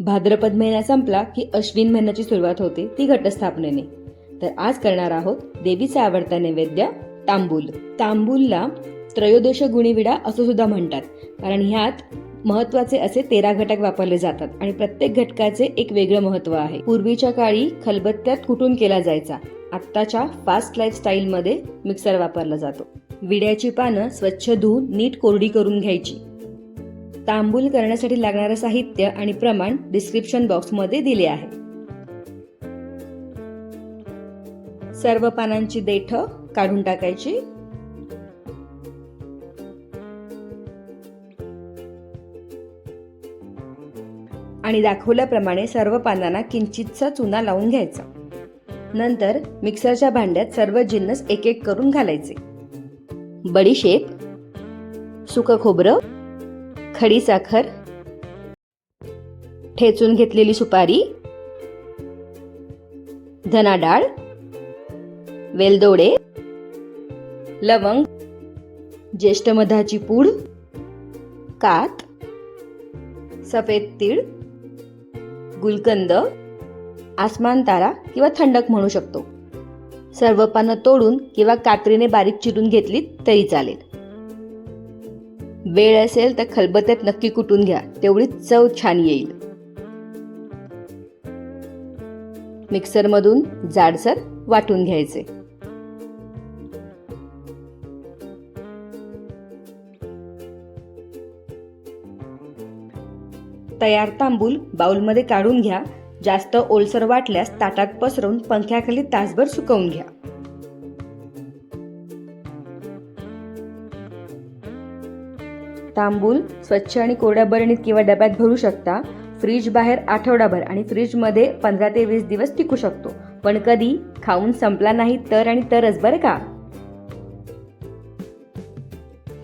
भाद्रपद महिना संपला की अश्विन महिन्याची सुरुवात होते ती घटस्थापनेने. तर आज करणार आहोत देवीचा आवडता नैवेद्य तांबूल. तांबूलला त्रयोदश गुणीविडा असं सुद्धा म्हणतात. कारण ह्यात महत्त्वाचे असे तेरा घटक वापरले जातात आणि प्रत्येक घटकाचे एक वेगळं महत्त्व आहे. पूर्वीच्या काळी खलबत्त्यात कुठून केला जायचा? आत्ताच्या फास्ट लाईफस्टाईलमध्ये मिक्सर वापरला जातो. विड्याची पानं स्वच्छ धुवून नीट कोरडी करून घ्यायची. तांबूल करण्यासाठी लागणारं साहित्य आणि प्रमाण डिस्क्रिप्शन बॉक्समध्ये दिले आहे. सर्व पानांची देठ काढून टाकायची. आणि दाखवल्याप्रमाणे सर्व पानांना किंचितचा चुना लावून घ्यायचा. नंतर मिक्सरच्या भांड्यात सर्व जिन्नस एक एक करून घालायचे. बडीशेप सुकं खोबरं खडी साखर ठेचून घेतलेली सुपारी धना डाळ वेलदोडे लवंग ज्येष्ठ मधाची पूड कात सफेद तीळ गुलकंद आसमान तारा किंवा थंडक म्हणू शकतो. सर्व पानं तोडून किंवा कात्रीने बारीक चिरून घेतली तरी चालेल. वेळ असेल तर खलबत्त्यात नक्की कुटून घ्या. तेवढी चव छान येईल. मिक्सरमधून जाडसर वाटून घ्यायचे. तयार तांबूल बाउलमध्ये काढून घ्या. जास्त ओलसर वाटल्यास ताटात पसरवून पंख्याखाली तासभर सुकवून घ्या. तांबूल स्वच्छ आणि कोरड्या बरणीत किंवा डब्यात भरू शकता. फ्रीज बाहेर आठवडाभर आणि फ्रीजमध्ये पंधरा ते वीस दिवस टिकू शकतो. पण कधी? खाऊन संपला नाही तर आणि तरच बरं का?